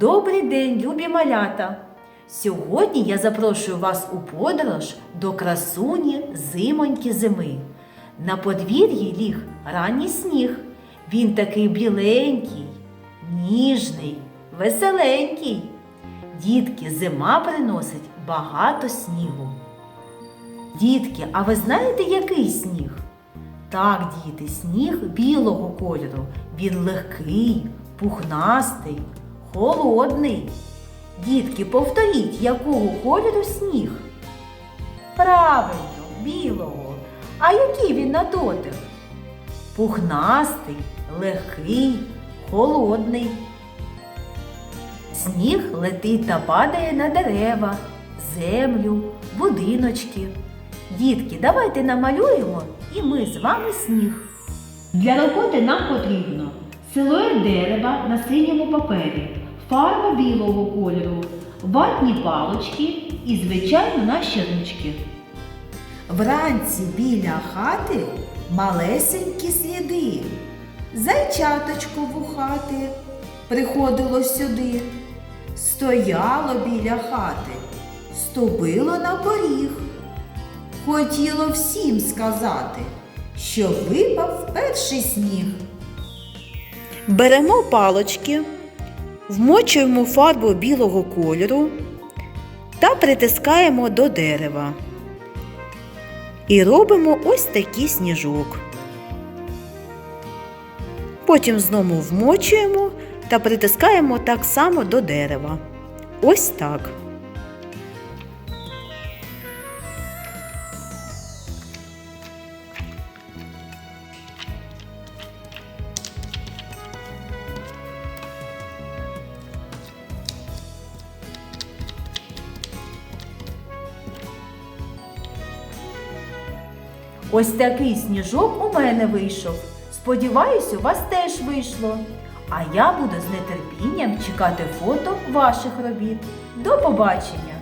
Добрий день, любі малята! Сьогодні я запрошую вас у подорож до красуні зимоньки зими. На подвір'ї ліг ранній сніг. Він такий біленький, ніжний, веселенький. Дітки, зима приносить багато снігу. Дітки, а ви знаєте, який сніг? Так, діти, сніг білого кольору. Він легкий, пухнастий, холодний. Дітки, повторіть, якого кольору сніг? Правильно, білого. А який він на дотик? Пухнастий, легкий, холодний. Сніг летить та падає на дерева, землю, будиночки. Дітки, давайте намалюємо і ми з вами сніг. Для роботи нам потрібно силует дерева на синьому папері, фарба білого кольору, ватні палочки і, звичайно, наші ручки. Вранці біля хати малесенькі сліди. Зайчаточко вухати приходило сюди, стояло біля хати, ступило на поріг. Хотіло всім сказати, що випав перший сніг. Беремо палочки, вмочуємо фарбу білого кольору та притискаємо до дерева. І робимо ось такий сніжок. Потім знову вмочуємо та притискаємо так само до дерева. Ось так. Ось такий сніжок у мене вийшов. Сподіваюсь, у вас теж вийшло. А я буду з нетерпінням чекати фото ваших робіт. До побачення!